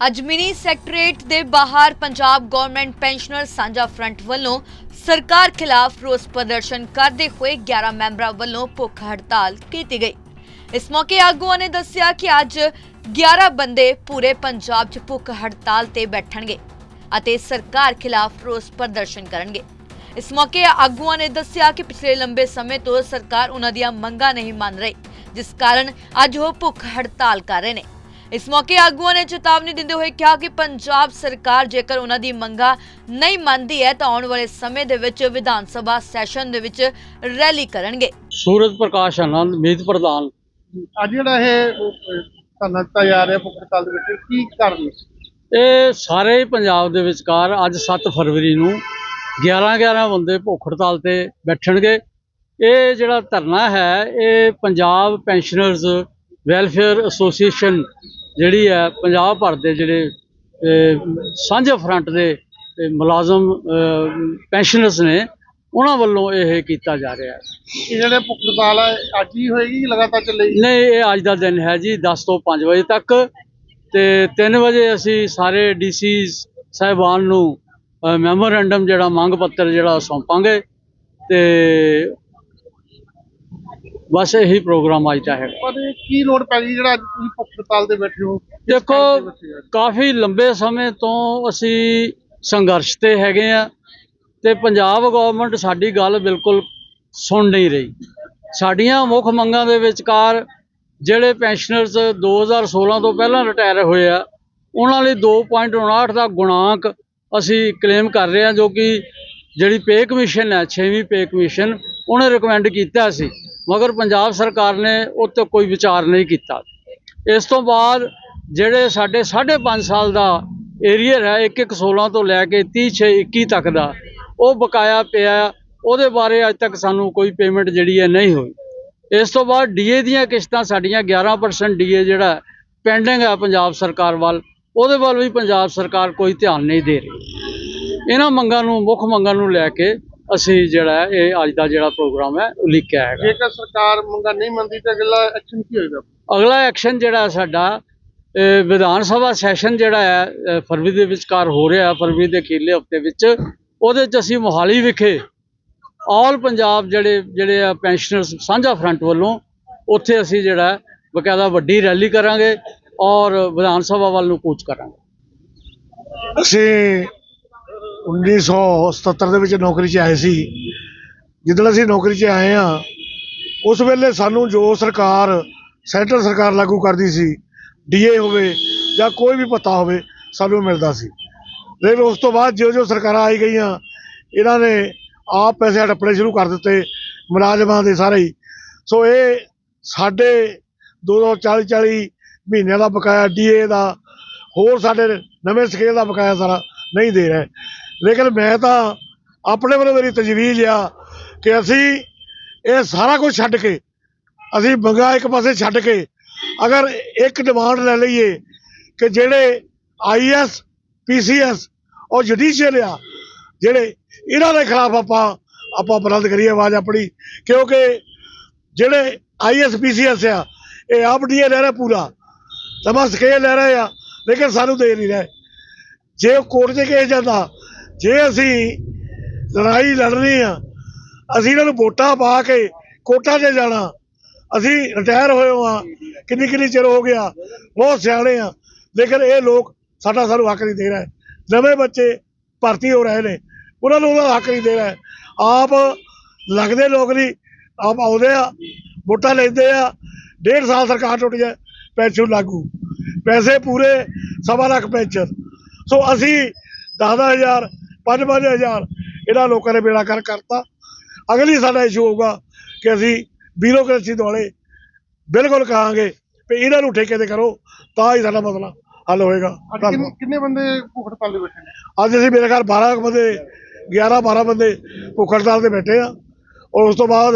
ਅੱਜ mini secretariat ਦੇ ਬਾਹਰ ਪੰਜਾਬ ਗਵਰਨਮੈਂਟ ਪੈਨਸ਼ਨਰ ਸਾਂਝਾ ਫਰੰਟ ਵੱਲੋਂ ਸਰਕਾਰ ਖਿਲਾਫ ਰੋਸ ਪ੍ਰਦਰਸ਼ਨ ਕਰਦੇ ਹੋਏ 11 ਮੈਂਬਰਾਂ ਵੱਲੋਂ ਭੁੱਖ ਹੜਤਾਲ ਕੀਤੀ ਗਈ। ਇਸ ਮੌਕੇ ਆਗੂਆਂ ਨੇ ਦੱਸਿਆ ਕਿ ਅੱਜ 11 ਬੰਦੇ ਪੂਰੇ ਪੰਜਾਬ 'ਚ ਭੁੱਖ ਹੜਤਾਲ ਤੇ ਬੈਠਣਗੇ ਅਤੇ ਸਰਕਾਰ ਖਿਲਾਫ ਰੋਸ ਪ੍ਰਦਰਸ਼ਨ ਕਰਨਗੇ। ਇਸ ਮੌਕੇ ਆਗੂਆਂ ਨੇ ਦੱਸਿਆ ਕਿ ਪਿਛਲੇ ਲੰਬੇ ਸਮੇਂ ਤੋਂ ਸਰਕਾਰ ਉਹਨਾਂ ਦੀਆਂ ਮੰਗਾਂ ਨਹੀਂ ਮੰਨ ਰਹੀ, ਜਿਸ ਕਾਰਨ ਅੱਜ ਉਹ ਭੁੱਖ ਹੜਤਾਲ ਕਰ ਰਹੇ ਨੇ। ਇਸ ਮੌਕੇ ਆਗੂਆਂ ਨੇ ਚੇਤਾਵਨੀ ਦਿੰਦੇ ਹੋਏ ਕਿਹਾ ਕਿ ਪੰਜਾਬ ਸਰਕਾਰ ਜੇਕਰ ਉਹਨਾਂ ਦੀ ਮੰਗਾਂ ਨਹੀਂ ਮੰਨਦੀ ਹੈ ਤਾਂ ਆਉਣ ਵਾਲੇ ਸਮੇਂ ਦੇ ਵਿੱਚ ਵਿਧਾਨ ਸਭਾ ਸੈਸ਼ਨ ਦੇ ਵਿੱਚ ਰੈਲੀ ਕਰਨਗੇ। ਸੂਰਜ ਪ੍ਰਕਾਸ਼ ਆਨੰਦ ਮੀਤ ਪ੍ਰਧਾਨ। ਅੱਜ ਜਿਹੜਾ ਇਹ ਧਰਨਾ ਦਿੱਤਾ ਜਾ ਰਿਹਾ ਹੜਤਾਲ ਦੇ ਵਿੱਚ ਕੀ ਕਾਰਨ ਇਹ ਸਾਰੇ ਪੰਜਾਬ ਦੇ ਵਿਚਕਾਰ ਅੱਜ 7 ਫਰਵਰੀ ਨੂੰ 11 11 ਬੰਦੇ ਭੁੱਖ ਹੜਤਾਲ ਤੇ ਬੈਠਣਗੇ। ਇਹ ਜਿਹੜਾ ਧਰਨਾ ਹੈ ਇਹ ਪੰਜਾਬ ਪੈਨਸ਼ਨਰਜ਼ ਵੈਲਫੇਅਰ ਐਸੋਸੀਏਸ਼ਨ ਜਿਹੜੀ ਹੈ ਪੰਜਾਬ ਭਰ ਦੇ ਜਿਹੜੇ ਸਾਂਝੇ ਫਰੰਟ ਦੇ ਮੁਲਾਜ਼ਮ ਪੈਨਸ਼ਨਰਸ ਨੇ ਉਹਨਾਂ ਵੱਲੋਂ ਇਹ ਕੀਤਾ ਜਾ ਰਿਹਾ ਹੈ। ਇਹ ਜਿਹੜੇ ਭੁੱਖ ਹੜਤਾਲ ਅੱਜ ਹੀ ਹੋਏਗੀ ਲਗਾਤਾਰ ਚੱਲੇਗੀ? ਨਹੀਂ ਇਹ ਅੱਜ ਦਾ ਦਿਨ ਹੈ ਜੀ 10 ਤੋਂ 5 ਵਜੇ ਤੱਕ। ਤੇ 3 ਵਜੇ ਅਸੀਂ ਸਾਰੇ ਡੀਸੀ ਸਾਹਿਬਾਨ ਨੂੰ ਮੈਮੋਰੈਂਡਮ ਜਿਹੜਾ ਮੰਗ ਪੱਤਰ ਜਿਹੜਾ ਸੌਂਪਾਂਗੇ। ਤੇ ਬਸ ਇਹੀ ਪ੍ਰੋਗਰਾਮ ਅੱਜ ਦਾ ਹੈਗਾ ਪਰ ਇਹ ਕੀ ਲੋੜ ਪੈ ਗਈ ਜਿਹੜਾ ਅੱਜ ਤੁਸੀਂ ਭੁੱਖ ਹੜਤਾਲ ਤੇ ਬੈਠੇ ਹੋ? ਦੇਖੋ ਤੇ ਹੋ? ਕਾਫੀ ਲੰਬੇ ਸਮੇਂ ਤੋਂ ਅਸੀਂ ਸੰਘਰਸ਼ ਤੇ ਹੈਗੇ ਆ ਤੇ ਪੰਜਾਬ ਗਵਰਨਮੈਂਟ ਸਾਡੀ ਗੱਲ ਬਿਲਕੁਲ ਸੁਣ ਨਹੀਂ ਰਹੀ। ਸਾਡੀਆਂ ਮੁੱਖ ਮੰਗਾਂ ਦੇ ਵਿਚਕਾਰ ਜਿਹੜੇ ਪੈਨਸ਼ਨਰਸ 2016 ਤੋਂ ਪਹਿਲਾਂ ਰਿਟਾਇਰ ਹੋਏ ਆ ਉਹਨਾਂ ਲਈ 2.59 ਦਾ ਗੁਣਾਂਕ ਅਸੀਂ ਕਲੇਮ ਕਰ ਰਹੇ ਹਾਂ ਜੋ ਕਿ ਜਿਹੜੀ ਪੇ ਕਮਿਸ਼ਨ ਹੈ 6ਵੀਂ ਪੇ ਕਮਿਸ਼ਨ ਉਹਨੇ ਰეკਮੈਂਡ ਕੀਤਾ ਸੀ, ਮਗਰ ਪੰਜਾਬ ਸਰਕਾਰ ਨੇ ਉਹ ਤੇ ਕੋਈ ਵਿਚਾਰ ਨਹੀਂ ਕੀਤਾ। ਇਸ ਤੋਂ ਬਾਅਦ ਜਿਹੜੇ ਸਾਡੇ 5.5 ਸਾਲ ਦਾ ਏਰੀਅਰ ਹੈ 1-1-16 ਤੋਂ ਲੈ ਕੇ 30-6-21 ਤੱਕ ਦਾ, ਉਹ ਬਕਾਇਆ ਪਿਆ, ਉਹਦੇ ਬਾਰੇ ਅੱਜ ਤੱਕ ਸਾਨੂੰ ਕੋਈ ਪੇਮੈਂਟ ਜਿਹੜੀ ਹੈ ਨਹੀਂ ਹੋਈ। ਇਸ ਤੋਂ ਬਾਅਦ ਡੀਏ ਦੀਆਂ ਕਿਸ਼ਤਾਂ ਸਾਡੀਆਂ 11% ਡੀਏ ਜਿਹੜਾ ਪੈਂਡਿੰਗ ਹੈ ਪੰਜਾਬ ਸਰਕਾਰ ਵੱਲ, ਉਹਦੇ ਵੱਲ ਵੀ ਪੰਜਾਬ ਸਰਕਾਰ ਕੋਈ ਧਿਆਨ ਨਹੀਂ ਦੇ ਰਹੀ। ਇਹਨਾਂ ਮੰਗਾਂ ਨੂੰ, ਮੁੱਖ ਮੰਗਾਂ ਨੂੰ ਲੈ ਕੇ ਅਸੀਂ ਜਿਹੜਾ ਇਹ ਅੱਜ ਦਾ ਜਿਹੜਾ ਪ੍ਰੋਗਰਾਮ ਹੈ ਉਹ ਲਿਖਿਆ ਹੈਗਾ। ਜੇਕਰ ਸਰਕਾਰ ਮੰਗਾਂ ਨਹੀਂ ਮੰਨਦੀ ਤਾਂ ਅਗਲਾ ਐਕਸ਼ਨ ਕੀ ਹੋਏਗਾ? ਅਗਲਾ ਐਕਸ਼ਨ ਜਿਹੜਾ ਹੈ ਸਾਡਾ ਵਿਧਾਨ ਸਭਾ ਸੈਸ਼ਨ ਜਿਹੜਾ ਹੈ ਫਰਵਰੀ ਦੇ ਵਿਚਕਾਰ ਹੋ ਰਿਹਾ ਫਰਵਰੀ ਦੇ ਅਖੀਰਲੇ ਹਫ਼ਤੇ ਵਿੱਚ। ਉਹਦੇ ਚ ਅਸੀਂ ਮੋਹਾਲੀ ਵਿਖੇ ਆਲ ਪੰਜਾਬ ਜਿਹੜੇ ਜਿਹੜੇ ਆ ਪੈਨਸ਼ਨਰਸ ਸਾਂਝਾ ਫਰੰਟ ਵੱਲੋਂ ਉੱਥੇ ਅਸੀਂ ਜਿਹੜਾ ਬਕਾਇਦਾ ਵੱਡੀ ਰੈਲੀ ਕਰਾਂਗੇ ਔਰ ਵਿਧਾਨ ਸਭਾ ਵੱਲ ਨੂੰ ਕੂਚ ਕਰਾਂਗੇ। ਅਸੀਂ 1977 ਦੇ ਵਿੱਚ ਨੌਕਰੀ 'ਚ ਆਏ ਸੀ। ਜਦੋਂ ਅਸੀਂ ਨੌਕਰੀ 'ਚ ਆਏ ਆ ਉਸ ਵੇਲੇ ਸਾਨੂੰ ਜੋ ਸਰਕਾਰ, ਸੈਂਟਰ ਸਰਕਾਰ ਲਾਗੂ ਕਰਦੀ ਸੀ ਡੀਏ ਹੋਵੇ ਜਾਂ ਕੋਈ ਵੀ ਪਤਾ ਹੋਵੇ, ਸਾਨੂੰ ਮਿਲਦਾ ਸੀ। ਲੇਕਿਨ ਉਸ ਤੋਂ ਬਾਅਦ ਜਿਉਂ ਜਿਉਂ ਸਰਕਾਰਾਂ ਆਈ ਗਈਆਂ, ਇਹਨਾਂ ਨੇ ਆਪ ਪੈਸੇ ਹੜੱਪਣੇ ਸ਼ੁਰੂ ਕਰ ਦਿੱਤੇ, ਮੁਲਾਜ਼ਮਾਂ ਦੇ ਸਾਰੇ ਹੀ। ਸੋ ਇਹ ਸਾਡੇ 240 40 ਮਹੀਨਿਆਂ ਦਾ ਬਕਾਇਆ ਡੀਏ ਦਾ, ਹੋਰ ਸਾਡੇ ਨਵੇਂ ਸਕੇਲ ਦਾ ਬਕਾਇਆ ਸਾਰਾ ਨਹੀਂ ਦੇ ਰਹੇ। ਲੇਕਿਨ ਮੈਂ ਤਾਂ ਆਪਣੇ ਵੱਲੋਂ ਮੇਰੀ ਤਜਵੀਜ਼ ਆ ਕਿ ਅਸੀਂ ਇਹ ਸਾਰਾ ਕੁਝ ਛੱਡ ਕੇ, ਅਸੀਂ ਮੰਗਾ ਇੱਕ ਪਾਸੇ ਛੱਡ ਕੇ ਅਗਰ ਇੱਕ ਡਿਮਾਂਡ ਲੈ ਲਈਏ ਕਿ ਜਿਹੜੇ ਆਈਐਸ ਪੀਸੀਐਸ ਔਰ ਜੁਡੀਸ਼ੀਅਲ ਆ, ਜਿਹੜੇ ਇਹਨਾਂ ਦੇ ਖਿਲਾਫ ਆਪਾਂ ਆਪਾਂ ਬੁਲੰਦ ਕਰੀਏ ਆਵਾਜ਼ ਆਪਣੀ, ਕਿਉਂਕਿ ਜਿਹੜੇ ਆਈਐਸ ਪੀਸੀਐਸ ਆ, ਇਹ ਆਪ ਡੀਏ ਲੈ ਰਿਹਾ ਪੂਰਾ, ਸਮਾਂ ਸਕੇਲ ਲੈ ਰਹੇ ਆ, ਲੇਕਿਨ ਸਾਨੂੰ ਦੇ ਨਹੀਂ ਰਹੇ। ਜੇ ਉਹ ਕੋਰਟ 'ਚ ਕੇਸ ਜਾਂਦਾ ਜੇ ਅਸੀਂ ਲੜਾਈ ਲੜਨੀ ਆ, ਅਸੀਂ ਇਹਨਾਂ ਨੂੰ ਵੋਟਾਂ ਪਾ ਕੇ ਕੋਰਟਾਂ 'ਚ ਜਾਣਾ। ਅਸੀਂ ਰਿਟਾਇਰ ਹੋਏ ਹਾਂ ਕਿੰਨੀ ਕਿੰਨੀ ਚਿਰ ਹੋ ਗਿਆ, ਬਹੁਤ ਸਿਆਣੇ ਆ। ਲੇਕਿਨ ਇਹ ਲੋਕ ਸਾਡਾ ਸਾਨੂੰ ਹੱਕ ਨਹੀਂ ਦੇ ਰਹੇ। ਨਵੇਂ ਬੱਚੇ ਭਰਤੀ ਹੋ ਰਹੇ ਨੇ। ਉਹਨਾਂ ਨੂੰ ਉਹਦਾ ਹੱਕ ਨਹੀਂ ਦੇ ਰਹੇ। ਆਪ ਲੱਗਦੇ ਲੋਕ ਨਹੀਂ। ਆਪ ਆਉਂਦੇ ਆ, ਵੋਟਾਂ ਲੈਂਦੇ ਆ। ਡੇਢ ਸਾਲ ਸਰਕਾਰ ਟੁੱਟ ਜਾਏ, ਪੈਨਸ਼ਨ ਲਾਗੂ। ਪੈਸੇ ਪੂਰੇ ਸਵਾ ਲੱਖ ਪੈਨਸ਼ਨ। ਸੋ ਅਸੀਂ 10000 5-5000 ਇਹਨਾਂ ਲੋਕਾਂ ਨੇ ਬੇੜਾ ਕਰ ਕਰਤਾ। ਅਗਲੀ ਸਾਡਾ ਇਸ਼ੂ ਹੋਊਗਾ ਕਿ ਅਸੀਂ ਬਿਊਰੋਕ੍ਰੇਸੀ ਦੁਆਲੇ ਬਿਲਕੁਲ ਕਹਾਂਗੇ ਵੀ ਇਹਨਾਂ ਨੂੰ ਠੇਕੇ ਤੇ ਕਰੋ ਤਾਂ ਹੀ ਸਾਡਾ ਮਸਲਾ ਹੱਲ ਹੋਏਗਾ। ਕਿੰਨੇ ਬੰਦੇ ਭੁੱਖ ਹੜਤਾਲ ਤੇ ਬੈਠੇ ਨੇ? ਅੱਜ ਅਸੀਂ ਮੇਰੇ ਘਰ 12 ਕੁ ਬੰਦੇ 11 12 ਬੰਦੇ ਭੁੱਖ ਹੜਤਾਲ ਤੇ ਬੈਠੇ ਆ। ਔਰ ਉਸ ਤੋਂ ਬਾਅਦ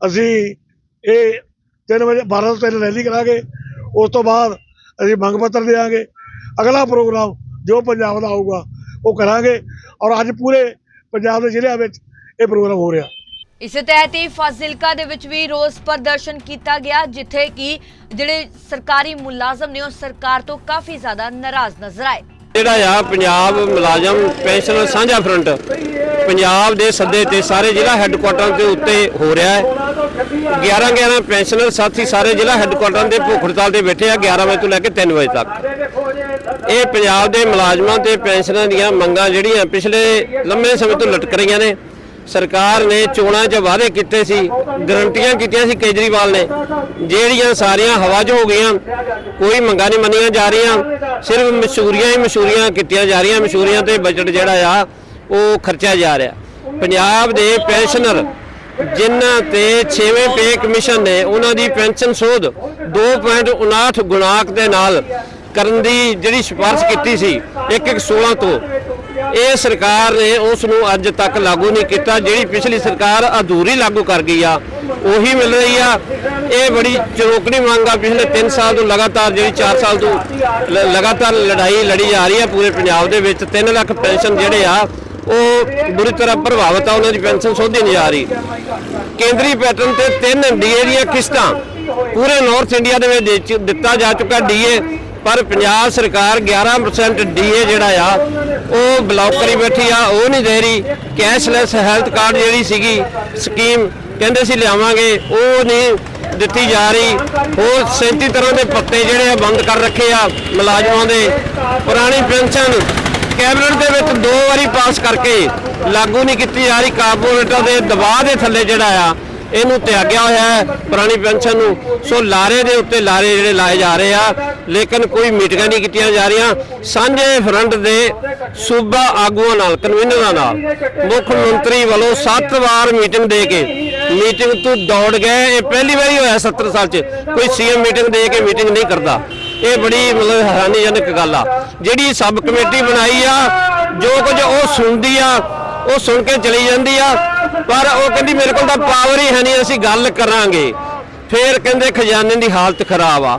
ਅਸੀਂ ਇਹ 3 ਵਜੇ 12 ਤੋਂ 3 ਰੈਲੀ ਕਰਾਂਗੇ। ਉਸ ਤੋਂ ਬਾਅਦ ਅਸੀਂ ਮੰਗ ਪੱਤਰ ਦੇਵਾਂਗੇ ਅਗਲਾ ਪ੍ਰੋਗਰਾਮ ਜੋ ਪੰਜਾਬ ਦਾ ਆਊਗਾ ਉਹ ਕਰਾਂਗੇ ਔਰ ਅੱਜ ਪੂਰੇ ਪੰਜਾਬ ਦੇ ਜ਼ਿਲ੍ਹਿਆਂ ਵਿੱਚ ਇਹ ਪ੍ਰੋਗਰਾਮ ਹੋ ਰਿਹਾ। ਇਸੇ ਤਹਿਤ ਹੀ ਫਾਜ਼ਿਲਕਾ ਦੇ ਵਿੱਚ ਵੀ ਰੋਸ ਪ੍ਰਦਰਸ਼ਨ ਕੀਤਾ ਗਿਆ ਜਿੱਥੇ ਕਿ ਜਿਹੜੇ ਸਰਕਾਰੀ ਮੁਲਾਜ਼ਮ ਨੇ ਉਹ ਸਰਕਾਰ ਤੋਂ ਕਾਫੀ ਜ਼ਿਆਦਾ ਨਾਰਾਜ਼ ਨਜ਼ਰ ਆਏ। ਜਿਹੜਾ ਆ ਪੰਜਾਬ ਮੁਲਾਜ਼ਮ ਪੈਨਸ਼ਨਰ ਸਾਂਝਾ ਫਰੰਟ ਪੰਜਾਬ ਦੇ ਸੱਦੇ ਤੇ ਸਾਰੇ ਜ਼ਿਲ੍ਹਾ ਹੈੱਡਕੁਆਟਰਾਂ ਦੇ ਉੱਤੇ ਹੋ ਰਿਹਾ ਹੈ। 11 11 ਪੈਨਸ਼ਨਰ ਸਾਥੀ ਸਾਰੇ ਜ਼ਿਲ੍ਹਾ ਹੈੱਡਕੁਆਟਰਾਂ ਦੇ ਭੁੱਖ ਹੜਤਾਲ ਤੇ ਬੈਠੇ ਆ 11 ਵਜੇ ਤੋਂ ਲੈ ਕੇ 3 ਵਜੇ ਤੱਕ। ਇਹ ਪੰਜਾਬ ਦੇ ਮੁਲਾਜ਼ਮਾਂ ਤੇ ਪੈਨਸ਼ਨਾਂ ਦੀਆਂ ਮੰਗਾਂ ਜਿਹੜੀਆਂ ਪਿਛਲੇ ਲੰਮੇ ਸਮੇਂ ਤੋਂ ਲਟਕ ਰਹੀਆਂ ਨੇ। ਸਰਕਾਰ ਨੇ ਚੋਣਾਂ 'ਚ ਵਾਅਦੇ ਕੀਤੇ ਸੀ, ਗਰੰਟੀਆਂ ਕੀਤੀਆਂ ਸੀ ਕੇਜਰੀਵਾਲ ਨੇ, ਜਿਹੜੀਆਂ ਸਾਰੀਆਂ ਹਵਾ 'ਚ ਹੋ ਗਈਆਂ, ਕੋਈ ਮੰਗਾਂ ਨਹੀਂ ਮੰਨੀਆਂ ਜਾ ਰਹੀਆਂ, ਸਿਰਫ ਮਸ਼ਹੂਰੀਆਂ ਹੀ ਮਸ਼ਹੂਰੀਆਂ ਕੀਤੀਆਂ ਜਾ ਰਹੀਆਂ, ਮਸ਼ਹੂਰੀਆਂ ਤੇ ਬਜਟ ਜਿਹੜਾ ਆ, ਉਹ ਖਰਚਿਆ ਜਾ ਰਿਹਾ। ਪੰਜਾਬ ਦੇ ਪੈਨਸ਼ਨਰ, ਜਿਨ੍ਹਾਂ ਤੇ 6ਵੇਂ ਪੇ ਕਮਿਸ਼ਨ ਨੇ, ਉਹਨਾਂ ਦੀ ਪੈਨਸ਼ਨ ਸੋਧ 2.59 ਗੁਣਾਕ ਦੇ ਨਾਲ ਕਰਨ ਦੀ ਜਿਹੜੀ ਸਿਫਾਰਿਸ਼ ਕੀਤੀ ਸੀ 1-1-16 ਤੋਂ, ਇਹ ਸਰਕਾਰ ਨੇ ਉਸ ਨੂੰ ਅੱਜ ਤੱਕ ਲਾਗੂ ਨਹੀਂ ਕੀਤਾ। ਜਿਹੜੀ ਪਿਛਲੀ ਸਰਕਾਰ ਅਧੂਰੀ ਲਾਗੂ ਕਰ ਗਈ ਆ, ਉਹੀ ਮਿਲ ਰਹੀ ਆ। ਇਹ ਬੜੀ ਚਰੋਕਣੀ ਮੰਗ ਆ। ਪਿਛਲੇ 3 ਸਾਲ ਤੋਂ ਲਗਾਤਾਰ ਜਿਹੜੀ 4 ਸਾਲ ਤੋਂ ਲਗਾਤਾਰ ਲੜਾਈ ਲੜੀ ਜਾ ਰਹੀ ਆ ਪੂਰੇ ਪੰਜਾਬ ਦੇ ਵਿੱਚ। 3 ਲੱਖ ਪੈਨਸ਼ਨ ਜਿਹੜੇ ਆ, ਉਹ ਬੁਰੀ ਤਰ੍ਹਾਂ ਪ੍ਰਭਾਵਿਤ ਆ, ਉਹਨਾਂ ਦੀ ਪੈਨਸ਼ਨ ਸੋਧੀ ਨਹੀਂ ਆ ਰਹੀ। ਕੇਂਦਰੀ ਪੈਟਰਨ ਤੇ ਤਿੰਨ ਡੀਏ ਦੀਆਂ ਕਿਸ਼ਤਾਂ ਪੂਰੇ ਨਾਰਥ ਇੰਡੀਆ ਦੇ ਵਿੱਚ ਦੇ ਦਿੱਤਾ ਜਾ ਚੁੱਕਾ। ਡੀਏ ਪਰ ਪੰਜਾਬ ਸਰਕਾਰ 11% ਡੀਏ ਜਿਹੜਾ ਆ, ਉਹ ਬਲੌਕ ਕਰੀ ਬੈਠੀ ਆ, ਉਹ ਨਹੀਂ ਦੇ ਰਹੀ। ਕੈਸ਼ਲੈਸ ਹੈਲਥ ਕਾਰਡ ਜਿਹੜੀ ਸੀਗੀ ਸਕੀਮ ਕਹਿੰਦੇ ਸੀ ਲਿਆਵਾਂਗੇ, ਉਹ ਨਹੀਂ ਦਿੱਤੀ ਜਾ ਰਹੀ। ਹੋਰ 37 ਤਰ੍ਹਾਂ ਦੇ ਪੱਤੇ ਜਿਹੜੇ ਆ, ਬੰਦ ਕਰ ਰੱਖੇ ਆ ਮੁਲਾਜ਼ਮਾਂ ਦੇ। ਪੁਰਾਣੀ ਪੈਨਸ਼ਨ ਕੈਬਨਿਟ ਦੇ ਵਿੱਚ ਦੋ ਵਾਰੀ ਪਾਸ ਕਰਕੇ ਲਾਗੂ ਨਹੀਂ ਕੀਤੀ ਜਾ ਰਹੀ। ਕਾਰਪੋਰੇਟਾਂ ਦੇ ਦਬਾਅ ਦੇ ਥੱਲੇ ਜਿਹੜਾ ਆ, ਇਹਨੂੰ ਤਿਆਗਿਆ ਹੋਇਆ ਹੈ ਪੁਰਾਣੀ ਪੈਨਸ਼ਨ ਨੂੰ। ਸੋ ਲਾਰੇ ਦੇ ਉੱਤੇ ਲਾਰੇ ਜਿਹੜੇ ਲਾਏ ਜਾ ਰਹੇ ਆ। ਲੇਕਿਨ ਕੋਈ ਮੀਟਿੰਗਾਂ ਨਹੀਂ ਕੀਤੀਆਂ ਜਾ ਰਹੀਆਂ। ਸਾਂਝੇ ਫਰੰਟ ਦੇ ਸੂਬਾ ਆਗੂਆਂ ਨਾਲ, ਕਨਵੀਨਰਾਂ ਨਾਲ, ਮੁੱਖ ਮੰਤਰੀ ਵੱਲੋਂ 7 ਵਾਰ ਮੀਟਿੰਗ ਦੇ ਕੇ ਮੀਟਿੰਗ ਤੋਂ ਦੌੜ ਗਏ। ਇਹ ਪਹਿਲੀ ਵਾਰੀ ਹੋਇਆ 70 ਸਾਲ 'ਚ। ਕੋਈ ਸੀਐਮ ਮੀਟਿੰਗ ਦੇ ਕੇ ਮੀਟਿੰਗ ਨਹੀਂ ਕਰਦਾ। ਇਹ ਬੜੀ ਮਤਲਬ ਹੈਰਾਨੀਜਨਕ ਗੱਲ ਆ। ਜਿਹੜੀ ਸਬ ਕਮੇਟੀ ਬਣਾਈ ਆ, ਜੋ ਕੁਝ ਉਹ ਸੁਣਦੀ ਆ, ਉਹ ਸੁਣ ਕੇ ਚਲੀ ਜਾਂਦੀ ਆ। ਪਰ ਉਹ ਕਹਿੰਦੀ, ਮੇਰੇ ਕੋਲ ਤਾਂ ਪਾਵਰ ਹੀ ਹੈ ਨਹੀਂ, ਅਸੀਂ ਗੱਲ ਕਰਾਂਗੇ। ਫੇਰ ਕਹਿੰਦੇ, ਖਜ਼ਾਨੇ ਦੀ ਹਾਲਤ ਖਰਾਬ ਆ।